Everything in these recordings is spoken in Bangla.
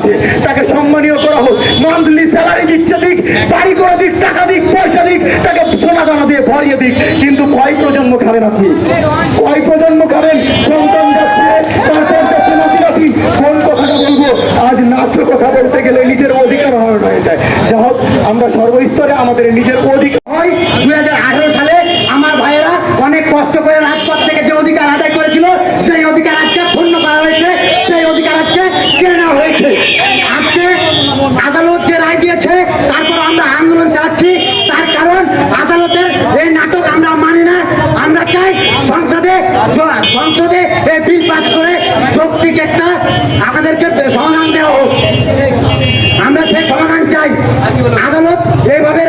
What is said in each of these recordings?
আছে। তাকে সম্মানীয় করা হোক। মান্থলি স্যালারি দিচ্ছে দিক, বাড়ি করে দিক, টাকা দিক, পয়সা দিক, তাকে সোনা দানা দিয়ে ভরিয়ে দিক। কিন্তু কয় প্রজন্ম খাবেন আপনি? কয় প্রজন্ম খাবেন? সন্তান যাচ্ছে কোন কথাটা বলব? আজ ন্যায্য কথা বলতে গেলে নিজের অধিকার হয়ে যায়। যা হোক, আমরা সর্বস্তরে আমাদের নিজের অধিকার হয়। দুই হাজার আঠারো সালে আমার ভাইয়েরা আদালত যে রায় দিয়েছে, তারপর আমরা আন্দোলন চালাচ্ছি। তার কারণ আদালতের এই নাটক আমরা মানি না। আমরা চাই সংসদে সংসদে এই বিল পাস করে যৌক্তিক একটা আমাদেরকে সমাধান দেওয়া হোক। আমরা সেই সমাধান চাই। আদালত এইভাবে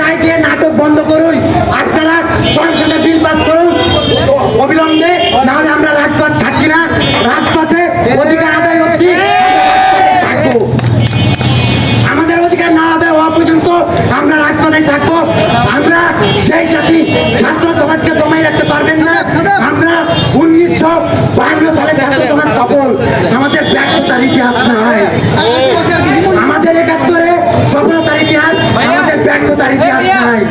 উনিশশো বাহান্ন সালে সমাজ সফল আমাদের ব্যর্থতার ইতিহাস নয় আমাদের একাত্তরে সফলতার ইতিহাস আমাদের ব্যর্থতার ইতিহাস নয়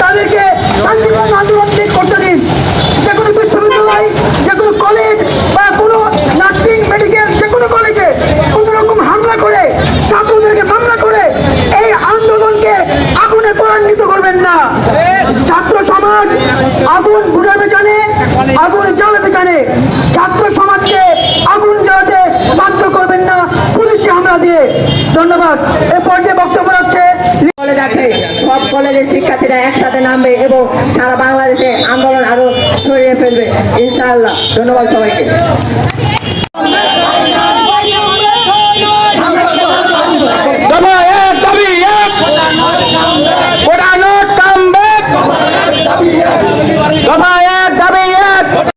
তাদেরকে শান্তিপূর্ণ আন্দোলন করতে দিন। যে কোনো বিশ্ববিদ্যালয় যে কোনো কলেজ বা কোনো নার্সিং মেডিকেল যে কোনো কলেজে কোনো রকম হামলা করে ছাত্রদেরকে মামলা করে এই আন্দোলনকে আগুনে ত্বরান্বিত করবেন না। ছাত্র সমাজ আগুন আগুন জ্বালাতে জানে ছাত্র সমাজকে আগুন জ্বালাতে বাধ্য করবেন না, পুলিশি হামলা দিয়ে। ধন্যবাদ। এ পর্যায়ে বক্তব্য রাখছে কলেজ সব কলেজের শিক্ষার্থীরা একসাথে নামবে এবং সারা বাংলাদেশে আন্দোলন আরও ছড়িয়ে ফেলবে, ইনশাআল্লাহ। ধন্যবাদ সবাইকে।